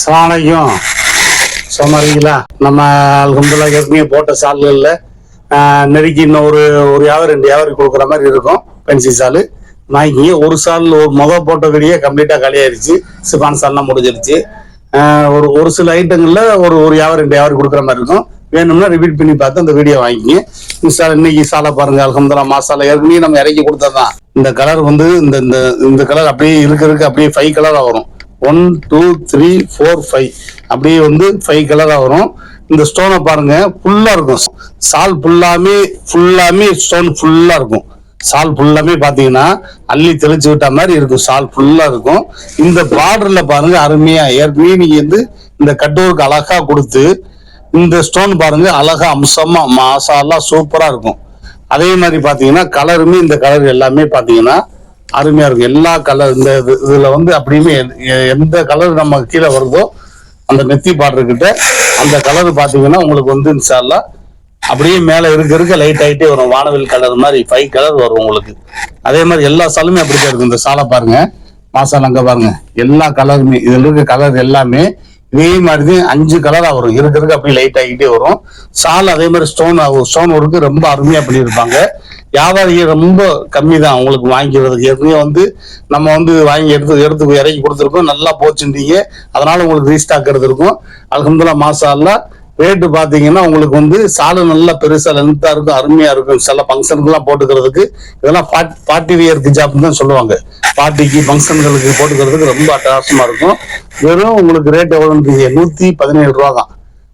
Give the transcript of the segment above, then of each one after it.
சாணையும் சோமாரிங்களா? நம்ம அல்ஹம்துல்லா ஏற்கனவே போட்ட சால்களில் நெருக்கி இன்னும் ஒரு ஒரு யாவது ரெண்டு யாவது கொடுக்குற மாதிரி இருக்கும். பென்சில் சால். வாங்கிங்க ஒரு சால் ஒரு முத போட்ட கம்ப்ளீட்டாக காலியாயிருச்சு. சிபான் சால்லாம் முடிஞ்சிருச்சு. ஒரு ஒரு சில ஐட்டங்களில் ஒரு ஒரு யாவது ரெண்டு யாவது கொடுக்குற மாதிரி இருக்கும். வேணும்னா ரிப்பீட் பண்ணி பார்த்து அந்த வீடியோ வாங்கிங்க இன்ஸ்டா இன்னைக்கு சாலை பாருங்க. அல்ஹம்துல்லா மாசாலா ஏற்கனவே நம்ம இறக்கி கொடுத்ததான் இந்த கலர் வந்து இந்த இந்த இந்த கலர் அப்படியே இருக்க இருக்க அப்படியே ஃபைவ் கலராக வரும். One two three four five அப்படியே வந்து ஃபைவ் கலராக வரும். இந்த ஸ்டோனை பாருங்க ஃபுல்லாக இருக்கும். சால் ஃபுல்லாமே ஃபுல்லாமே ஸ்டோன் ஃபுல்லாக இருக்கும். சால் ஃபுல்லாமே பார்த்தீங்கன்னா அள்ளி தெளிச்சு விட்ட மாதிரி இருக்கும். சால் ஃபுல்லாக இருக்கும். இந்த பார்டரில் பாருங்க அருமையாக ஏற்கனவே நீங்கள் வந்து இந்த கட்டூருக்கு அழகாக கொடுத்து இந்த ஸ்டோன் பாருங்க அழகா அம்சமாக மாசாலாம் சூப்பராக இருக்கும். அதே மாதிரி பார்த்தீங்கன்னா கலருமே இந்த கலர் எல்லாமே பார்த்தீங்கன்னா அருமையா இருக்கும். எல்லா கலர் இந்த இது- இதுல வந்து அப்படியுமே எ- எந்த கலர் நம்ம கீழே வருதோ அந்த நெத்தி பாடுறக்கிட்ட அந்த கலர் பாத்தீங்கன்னா உங்களுக்கு வந்து இன்ஷால்லா அப்படியே மேல இருக்க இருக்க லைட் ஆகிட்டே வரும். வானவில் கலர் மாதிரி ஃபைவ் கலர் வரும் உங்களுக்கு. அதே மாதிரி எல்லா சாலுமே அப்படிதான் இருக்கும். இந்த சாலை பாருங்க. மாசால் அங்க பாருங்க. எல்லா கலருமே இதுல இருக்க கலர் எல்லாமே இதே மாதிரிதான் அஞ்சு கலரா வரும். இருக்க இருக்க அப்படியே லைட் ஆகிட்டே வரும். சால் அதே மாதிரி ஸ்டோன் ஸ்டோன் ஒர்க்கு ரொம்ப அருமையா பண்ணியிருப்பாங்க. வியாபாரிகள் ரொம்ப கம்மி தான் உங்களுக்கு வாங்கிக்கிறதுக்கு. ஏற்கனவே வந்து நம்ம வந்து வாங்கி எடுத்து எடுத்து இறக்கி கொடுத்துருக்கோம். நல்லா போச்சுட்டீங்க அதனால உங்களுக்கு ரீஸ்டாக் இருக்கும். அலகம்துல்லா மாசாலா ரேட்டு பார்த்தீங்கன்னா உங்களுக்கு வந்து சாலு நல்லா பெருசாக லென்த்தாக இருக்கும் அருமையாக இருக்கும். சில ஃபங்க்ஷனுக்குலாம் போட்டுக்கிறதுக்கு. இதெல்லாம் பாட்- பார்ட்டி வியர் ஜாப்னு தான் சொல்லுவாங்க. பார்ட்டிக்கு ஃபங்க்ஷன்களுக்கு போட்டுக்கிறதுக்கு ரொம்ப அட்டகாசமாக இருக்கும். வெறும் உங்களுக்கு ரேட் எவ்வளோன்றீங்க நூற்றி பதினேழு ரூபா தான்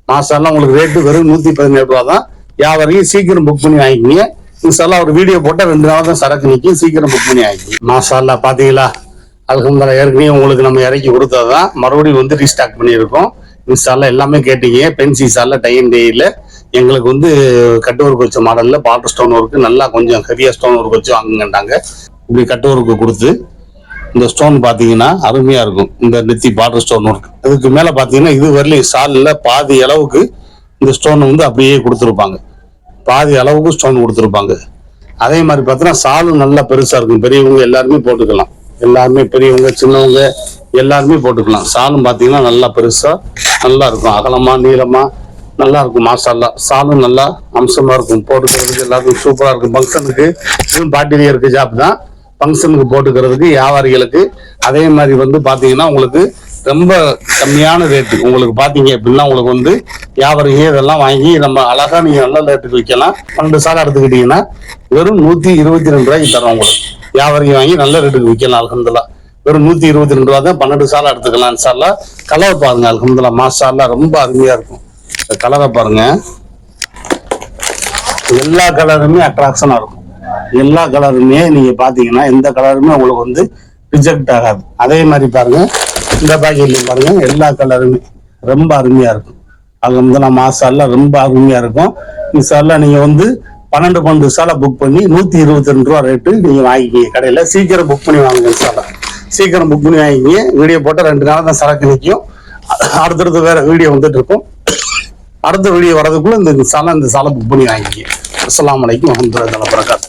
மாசாலாம் உங்களுக்கு ரேட்டு வெறும் நூற்றி பதினேழு ரூபா தான் வியாபாரியும் சீக்கிரம் புக் பண்ணி வாங்கிக்கிங்க. இன்ஷால்லா ஒரு வீடியோ போட்டால் ரெண்டு நாள் தான் சரக்கு நிற்கும் சீக்கிரம் புக் பண்ணி ஆகி மாசால்லா பார்த்தீங்களா? அல்ஹம்துல்லா ஏற்கனவே உங்களுக்கு நம்ம இறக்கி கொடுத்ததுதான். மறுபடியும் வந்து ரீஸ்டாக் பண்ணியிருக்கோம். இன்ஸ்டால எல்லாமே கேட்டீங்க. பென்சிசால டைன் டேயில் எங்களுக்கு வந்து கட்டு ஒர்க் வச்ச மாடலில் பாட்டர் ஸ்டோன் ஒர்க்கு நல்லா கொஞ்சம் ஹெவியாக ஸ்டோன் ஒர்க் வச்சு வாங்குங்கன்றாங்க இப்படி கட்டு ஒர்க்கு கொடுத்து இந்த ஸ்டோன் பார்த்தீங்கன்னா அருமையாக இருக்கும். இந்த நெத்தி பாட்டர் ஸ்டோன் ஒர்க் இதுக்கு மேலே பார்த்தீங்கன்னா இது வரலையும் சாலில் பாதி அளவுக்கு இந்த ஸ்டோன் வந்து அப்படியே கொடுத்துருப்பாங்க. பாதி அளவுக்கு ஸ்டோன் கொடுத்துருப்பாங்க. அதே மாதிரி பார்த்தோன்னா சாலும் நல்லா பெருசாக இருக்கும். பெரியவங்க எல்லாருமே போட்டுக்கலாம். எல்லாருமே பெரியவங்க சின்னவங்க எல்லாருமே போட்டுக்கலாம். சாலும் பார்த்தீங்கன்னா நல்லா பெருசாக நல்லா இருக்கும். அகலமா நீளமா நல்லா இருக்கும் மாசாலா சாலும் நல்லா அம்சமா இருக்கும். போட்டுக்கிறதுக்கு எல்லாத்துக்கும் சூப்பரா இருக்கும். ஃபங்க்ஷனுக்கு இதுவும் பாட்டிலேயே இருக்குது ஜாப் தான். ஃபங்க்ஷனுக்கு போட்டுக்கிறதுக்கு வியாபாரிகளுக்கு அதே மாதிரி வந்து பார்த்தீங்கன்னா உங்களுக்கு ரொம்ப கம்மியான ரேட்டு உங்களுக்கு பாத்தீங்க அப்படின்னா உங்களுக்கு வந்து வியாபாரிங்க இதெல்லாம் வாங்கி நம்ம அழகா நீங்க நல்ல ரேட்டுக்கு விற்கலாம். பன்னெண்டு சாலை எடுத்துக்கிட்டீங்கன்னா வெறும் நூத்தி இருபத்தி ரெண்டு ரூபாய்க்கு தரோம் உங்களுக்கு. வியாபாரிங்க வாங்கி நல்ல ரேட்டுக்கு விற்கலாம் அலகந்தலா வெறும் நூத்தி இருபத்தி ரெண்டு ரூபா தான் பன்னெண்டு சாலை எடுத்துக்கலாம் சார்லாம் கலரை பாருங்க அலகந்தலா மாசாலாம் ரொம்ப அருமையா இருக்கும். கலரை பாருங்க. எல்லா கலருமே அட்ராக்ஷனா இருக்கும். எல்லா கலருமே நீங்க பாத்தீங்கன்னா எந்த கலருமே உங்களுக்கு வந்து ரிஜெக்ட் ஆகாது. அதே மாதிரி பாருங்க. இந்த பேக்கெட்லையும் பாருங்க எல்லா கலருமே ரொம்ப அருமையா இருக்கும். அது வந்து நான் மாசால ரொம்ப அருமையா இருக்கும். இன்ஷால்லா நீங்க வந்து பன்னெண்டு பன்னெண்டு சாலை புக் பண்ணி நூத்தி இருபத்தி ரெண்டு ரூபா ரேட்டு நீங்க வாங்கிக்கிங்க. கடையில சீக்கிரம் புக் பண்ணி வாங்குங்க சாலை சீக்கிரம் புக் பண்ணி வாங்கிக்கிங்க. வீடியோ போட்டால் ரெண்டு நாள் தான் சரக்கு நிற்கும் அடுத்தடுத்து வேற வீடியோ வந்துட்டு இருக்கும். அடுத்த வீடியோ வரதுக்குள்ளே இந்த சாலை இந்த சாலை புக் பண்ணி வாங்கிக்கிங்க. அஸ்ஸலாமு அலைக்கும் வரஹ்மத்துல்லாஹி பிரகாஷ்